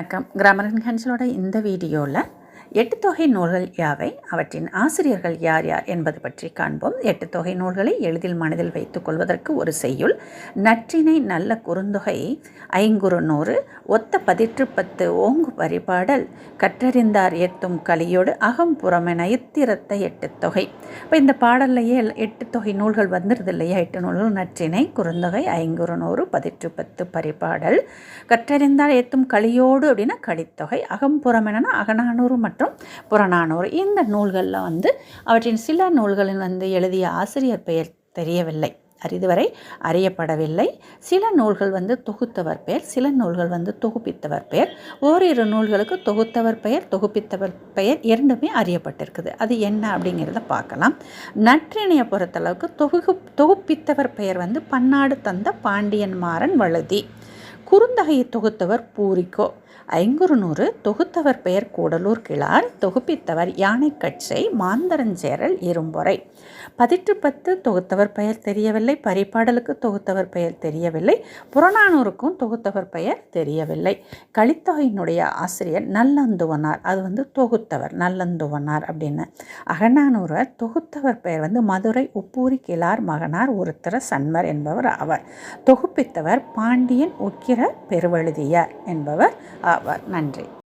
வணக்கம். கிராமர் ஹன்ஸலோட இந்த வீடியோவில் எட்டு தொகை நூல்கள் யாவை? அவற்றின் ஆசிரியர்கள் யார் யார் என்பது பற்றி காண்போம். எட்டு தொகை நூல்களை எளிதில் மனதில் வைத்துக் கொள்வதற்கு ஒரு செய்யுள். நற்றினை நல்ல குறுந்தொகை ஐங்குறு நூறு ஒத்த பதிற்று பத்து ஓங்கு பரிபாடல் கற்றறிந்தார் எத்தும் கலியோடு அகம் புறமென இத்திரத்த எட்டு தொகை. இப்போ இந்த பாடல்லையே எட்டு தொகை நூல்கள் வந்துடுது இல்லையா எட்டு நூல்கள் நற்றினை குறுந்தொகை ஐங்குறு நூறு பதிற்று பத்து பரிபாடல். கற்றறிந்தார் எத்தும் கலியோடு அப்படின்னா கலித்தொகை. அகம்புறமென அகநானூறு மற்றும் மற்றும் புறநானூறு. இந்த நூல்களில் வந்து அவற்றின் சில நூல்களில் வந்து எழுதிய ஆசிரியர் பெயர் தெரியவில்லை. இதுவரை அறியப்படவில்லை. சில நூல்கள் வந்து தொகுத்தவர் பெயர் சில நூல்கள் வந்து தொகுப்பித்தவர் பெயர். ஓரிரு நூல்களுக்கு தொகுத்தவர் பெயர் தொகுப்பித்தவர் பெயர் இரண்டுமே அறியப்பட்டிருக்குது. அது என்ன அப்படிங்கிறத பார்க்கலாம். நற்றிணையை பொறுத்தளவுக்கு தொகு தொகுப்பித்தவர் பெயர் வந்து பன்னாடு தந்த பாண்டியன் மாறன் வழுதி. குறுந்தகையை தொகுத்தவர் பூரிக்கோ. ஐங்குறுநூறு தொகுத்தவர் பெயர் கூடலூர் கிளார் தொகுப்பித்தவர் யானைக்கட்சை மாந்தரஞ்சேரல் இரும்பொறை பதிற்று பத்து தொகுத்தவர் பெயர் தெரியவில்லை. பரிபாடலுக்கு தொகுத்தவர் பெயர் தெரியவில்லை. புறநானூருக்கும் தொகுத்தவர் பெயர் தெரியவில்லை. கலித்தொகையினுடைய ஆசிரியர் நல்லந்துவனார். அது வந்து தொகுத்தவர் நல்லந்துவனார் அப்படின்னு. அகநானூரை தொகுத்தவர் பெயர் வந்து மதுரை உப்பூரி கிளார் மகனார் ஒருத்தர சன்மர் என்பவர் அவர் தொகுப்பித்தவர் பாண்டியன் உக்கிர பெருவழுதியார் என்பவர் ஆவார். நன்றி.